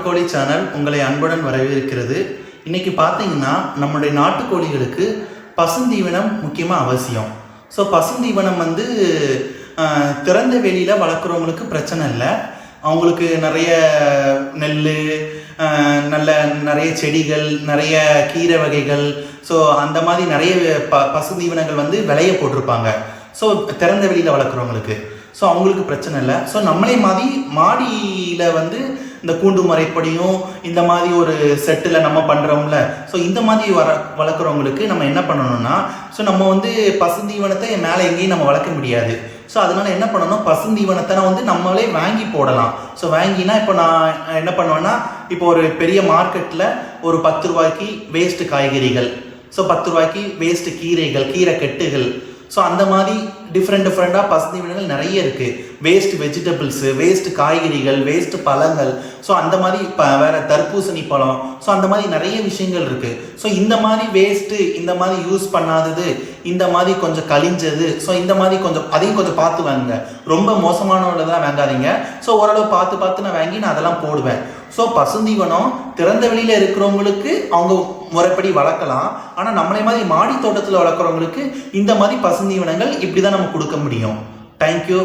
நாட்டுக்கோழி சேனல் உங்களை அன்புடன் வரவேற்கிறது. இன்றைக்கி பார்த்தீங்கன்னா நம்முடைய நாட்டுக்கோழிகளுக்கு பசுந்தீவனம் முக்கியமாக அவசியம். ஸோ பசுந்தீவனம் வந்து திறந்த வெளியில் வளர்க்குறவங்களுக்கு பிரச்சனை இல்லை. அவங்களுக்கு நிறைய நெல் நல்ல நிறைய செடிகள் நிறைய கீரை வகைகள் ஸோ அந்த மாதிரி நிறைய ப பசுந்தீவனங்கள் வந்து விளைய போட்டிருப்பாங்க. ஸோ திறந்த வெளியில் வளர்க்குறவங்களுக்கு. ஸோ அவங்களுக்கு பிரச்சனை இல்லை. ஸோ நம்மளே மாதிரி மாடியில் வந்து இந்த கூண்டு முறைப்படியும் இந்த மாதிரி ஒரு செட்டில் நம்ம பண்ணுறோம்ல ஸோ இந்த மாதிரி வர வளர்க்குறவங்களுக்கு நம்ம என்ன பண்ணணும்னா ஸோ நம்ம வந்து பசுந்தீவனத்தை மேலே எங்கேயும் நம்ம வளர்க்க முடியாது. ஸோ அதனால் என்ன பண்ணணும்? பசுந்தீவனத்தை வந்து நம்மளே வாங்கி போடலாம். ஸோ வாங்கினா இப்போ நான் என்ன பண்ணுவேன்னா இப்போ ஒரு பெரிய மார்க்கெட்டில் ஒரு பத்து ரூபாய்க்கு வேஸ்ட்டு காய்கறிகள். ஸோ பத்து ரூபாய்க்கு வேஸ்ட்டு கீரைகள் கீரை கெட்டுகள். ஸோ அந்த மாதிரி டிஃப்ரெண்ட் டிஃப்ரெண்ட்டாக பசுந்தீவனங்கள் நிறைய இருக்குது வேஸ்ட் வெஜிடபிள்ஸு வேஸ்ட் காய்கறிகள் வேஸ்ட் பழங்கள். ஸோ அந்த மாதிரி இப்போ வேறு தர்பூசணி பழம். ஸோ அந்த மாதிரி நிறைய விஷயங்கள் இருக்குது ஸோ இந்த மாதிரி வேஸ்ட்டு இந்த மாதிரி யூஸ் பண்ணாதது இந்த மாதிரி கொஞ்சம் கழிஞ்சது. ஸோ இந்த மாதிரி கொஞ்சம் அதையும் கொஞ்சம் பார்த்து வாங்குங்க. ரொம்ப மோசமானவங்களதான் வாங்காதீங்க. ஸோ ஓரளவு பார்த்து பார்த்து நான் வாங்கி நான் அதெல்லாம் போடுவேன். ஸோ பசுந்தீவனம் திறந்த வெளியில் இருக்கிறவங்களுக்கு அவங்க முறைப்படி வளர்க்கலாம். ஆனால் நம்மளே மாதிரி மாடி தோட்டத்தில் வளர்க்குறவங்களுக்கு இந்த மாதிரி பசுந்தீவனங்கள் இப்படி தான் நம்ம கொடுக்க முடியும். தேங்க்யூ